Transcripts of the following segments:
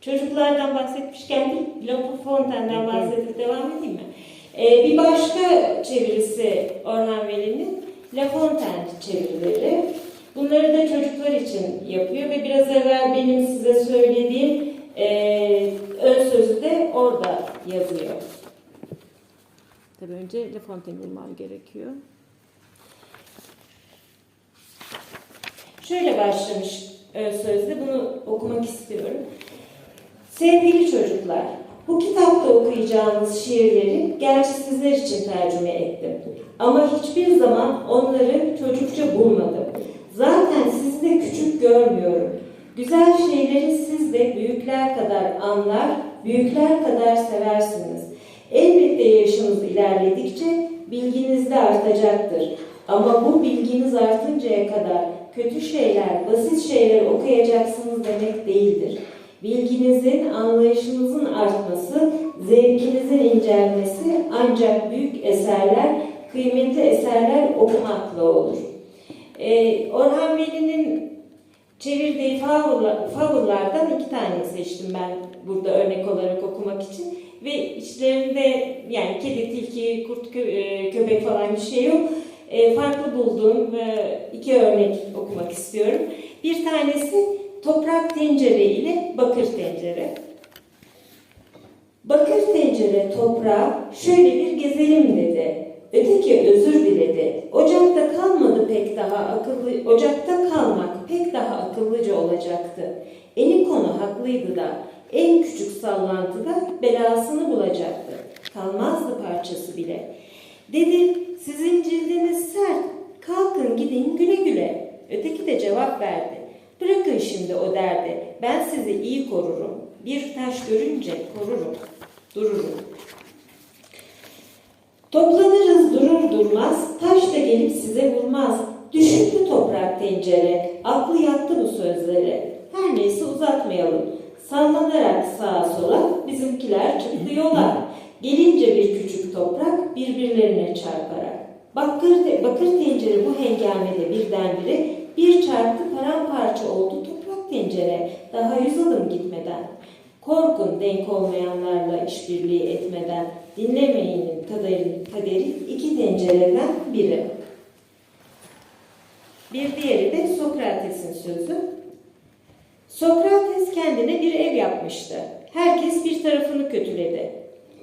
Çocuklardan bahsetmişken bir Lopo Fontaine'den bahsedip devam edeyim mi? Ee, bir başka çevirisi Orhan Veli'nin La Fontaine çevirileri. Bunları da çocuklar için yapıyor ve biraz evvel benim size söylediğim e, ön sözü de orada yazıyor. Tabii önce La Fontaine bulmam gerekiyor. Şöyle başlamış ön sözde, bunu okumak istiyorum. Sevgili çocuklar, bu kitapta okuyacağınız şiirleri gerçi sizler için tercüme ettim. Ama hiçbir zaman onları çocukça bulmadım. Zaten sizi de küçük görmüyorum. Güzel şeyleri siz de büyükler kadar anlar, büyükler kadar seversiniz. Elbette yaşınız ilerledikçe bilginiz de artacaktır. Ama bu bilginiz artıncaya kadar kötü şeyler, basit şeyler okuyacaksınız demek değildir. Bilginizin, anlayışınızın artması, zevkinizin incelmesi ancak büyük eserler, kıymetli eserler okumakla olur. Ee, Orhan Veli'nin çevirdiği favorilerden iki tane seçtim ben burada örnek olarak okumak için. Ve içlerinde yani kedi, tilki, kurt, e, köpek falan bir şey yok. E, farklı bulduğum e, iki örnek okumak istiyorum. Bir tanesi toprak tencere ile bakır tencere. Bakır tencere toprağa şöyle bir gezelim dedi. Öteki özür diledi. Ocakta kalmadı pek daha akıllı, ocakta kalmak pek daha akıllıca olacaktı. Eni konu haklıydı da en küçük sallantıda belasını bulacaktı. Kalmazdı parçası bile. Dedi sizin cildiniz sert. Kalkın gidin güle güle. Öteki de cevap verdi. Bırakın şimdi o derdi. Ben sizi iyi korurum. Bir taş görünce korurum. Dururum. Toplanırız durur durmaz, taş da gelip size vurmaz. Düşündü toprak tencere, aklı yattı bu sözlere. Her neyse uzatmayalım. Sallanarak sağa sola bizimkiler çıktı yola. Gelince bir küçük toprak birbirlerine çarparak. Bakır, bakır tencere bu hengamede birdenbire bir çarptı paramparça tencere daha yüz adım gitmeden. Korkun denk olmayanlarla işbirliği etmeden dinlemeyinin kaderi, kaderi iki tencereden biri. Bir diğeri de Sokrates'in sözü. Sokrates kendine bir ev yapmıştı. Herkes bir tarafını kötüledi.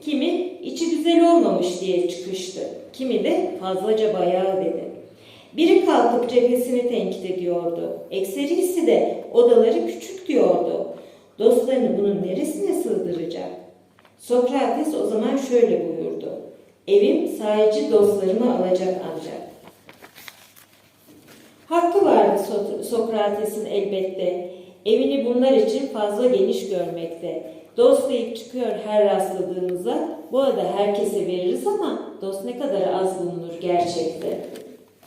Kimi içi güzel olmamış diye çıkıştı. Kimi de fazlaca bayağı dedi. Biri kalkıp cephesini tenkit ediyordu. Ekserisi de odaları küçük diyordu. Dostlarını bunun neresine sığdıracak? Sokrates o zaman şöyle buyurdu. Evim sahici dostlarımı alacak ancak. Hakkı vardı So- Sokrates'in elbette. Evini bunlar için fazla geniş görmekte. Dost deyip çıkıyor her rastladığımıza. Bu arada herkese veririz ama dost ne kadar az bulunur gerçekte.